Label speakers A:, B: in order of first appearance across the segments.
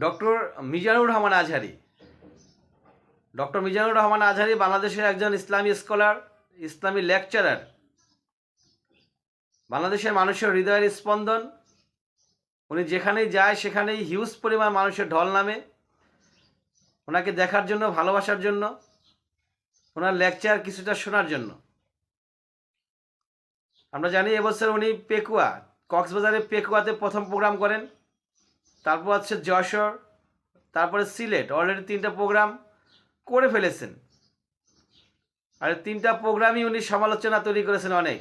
A: Doctor Mizanur Rahman Azhari. Doctor Mizanur Rahman Azhari বাংলাদেশের একজন ইসলামী scholar, ইসলামী lecturer. বাংলাদেশের মানুষের হৃদয়ের স্পন্দন। উনি যেখানেই যায়, সেখানেই হিউজ পরিমাণ মানুষের ঢল নামে। ওনাকে দেখার জন্য, ভালোবাসার জন্য, ওনার লেকচার কিছুটা শোনার জন্য। আমরা জানি এবছর উনি পেকুয়া কক্সবাজারে পেকুয়াতে প্রথম প্রোগ্রাম করেন। তারপর হচ্ছে যশোর, তারপরে সিলেট। অলরেডি তিনটা প্রোগ্রাম করে ফেলেছেন। আর তিনটা প্রোগ্রামই উনি সমালোচনা তৈরি করেছেন অনেক।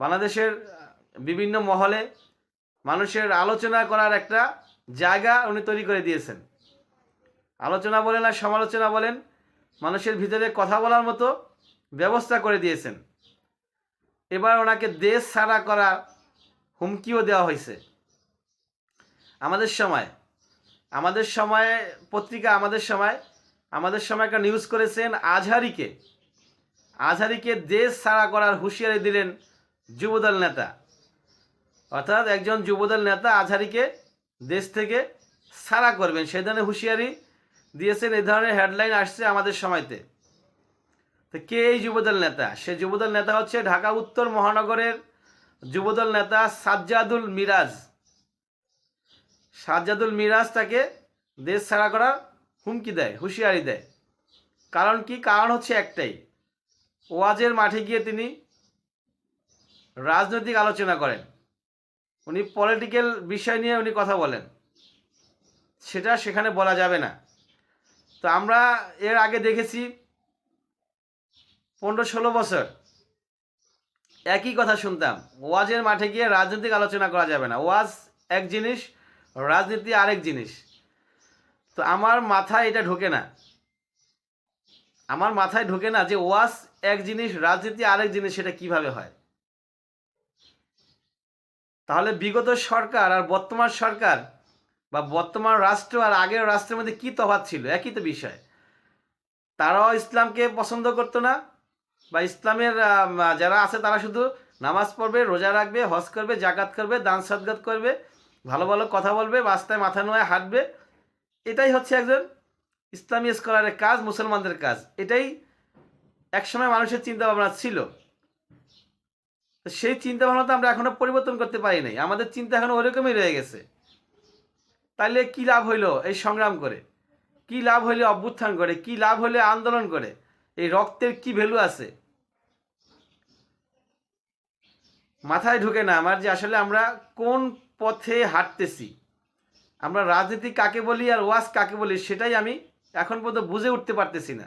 A: বাংলাদেশের বিভিন্ন মহলে মানুষের আলোচনা করার একটা জায়গা উনি তৈরি করে দিয়েছেন। আলোচনা বলেন আর সমালোচনা বলেন, মানুষের ভিতরে কথা বলার মতো ব্যবস্থা করে দিয়েছেন। এবার ওনাকে দেশ ছাড়া করা হুমকিও দেওয়া হয়েছে। আমাদের সময়। আমাদের সময়ে, পত্রিকা আমাদের সময়। আমাদের সময় একটা নিউজ করেছেন আজহারিকে। আজহারিকে দেশ ছাড়া করার হুঁশিয়ারি দিলেন যুবদল নেতা। অর্থাৎ একজন যুবদল নেতা আজহারিকে দেশ থেকে ছাড়া করবেন। সে ধরনের হুঁশিয়ারি দিয়েছেন, এই ধরনের হেডলাইন আসছে আমাদের সময়তে। তো কে এই যুবদল নেতা? সে যুবদল নেতা হচ্ছে ঢাকা উত্তর মহানগরের যুবদল নেতা সাজ্জাদুল মিরাজ। সাজ্জাদুল মিরাজ তাকে দেশ ছাড়া করার হুমকি দেয়, হুঁশিয়ারি দেয়। কারণ কি? কারণ হচ্ছে একটাই। ওয়াজের মাঠে গিয়ে তিনি রাজনৈতিক আলোচনা করেন। উনি পলিটিক্যাল বিষয় নিয়ে উনি কথা বলেন। সেটা সেখানে বলা যাবে না। তো আমরা এর আগে দেখেছি পনেরো ষোলো বছর একই কথা শুনতাম। ওয়াজের মাঠে গিয়ে রাজনৈতিক আলোচনা করা যাবে না। ওয়াজ এক জিনিস রাজনীতি আরেক জিনিস। তো আমার মাথায় এটা ঢোকে না। আমার মাথায় ঢোকে না যে ওয়াস এক জিনিস, রাজনীতি আরেক জিনিস, সেটা কীভাবে হয়? তাহলে বিগত সরকার আর বর্তমান সরকার বা বর্তমান রাষ্ট্র আর আগের রাষ্ট্রের মধ্যে কি তফাৎ ছিল? একই তো বিষয়। তারাও ইসলামকে পছন্দ করতো না বা ইসলামের যারা আছে তারা শুধু নামাজ পড়বে, রোজা রাখবে, হজ করবে জাকাত করবে, দান সদগাত করবে ভালো ভালো কথা বলবে, রাস্তায় মাথা নোয়া হাঁটবে। এটাই হচ্ছে একজন ইসলামী স্কলারের কাজ, মুসলমানদের কাজ। এটাই একসময় মানুষের চিন্তা ভাবনা ছিল সেই চিন্তা ভাবনা তো আমরা এখনও পরিবর্তন করতে পারি নাই। আমাদের চিন্তা এখনও ওরকমই রয়ে গেছে। তাহলে কি লাভ হইল এই সংগ্রাম করে? কি লাভ হইলে অভ্যুত্থান করে? কি লাভ হলে আন্দোলন করে? এই রক্তের কি ভ্যালু আছে? মাথায় ঢুকে না। আমার যে আসলে আমরা কোন পথে হাঁটতেছি। আমরা রাজনীতি কাকে বলি আর ওয়াজ কাকে বলি সেটাই আমি এখন পর্যন্ত বুঝে উঠতে পারতেছি না।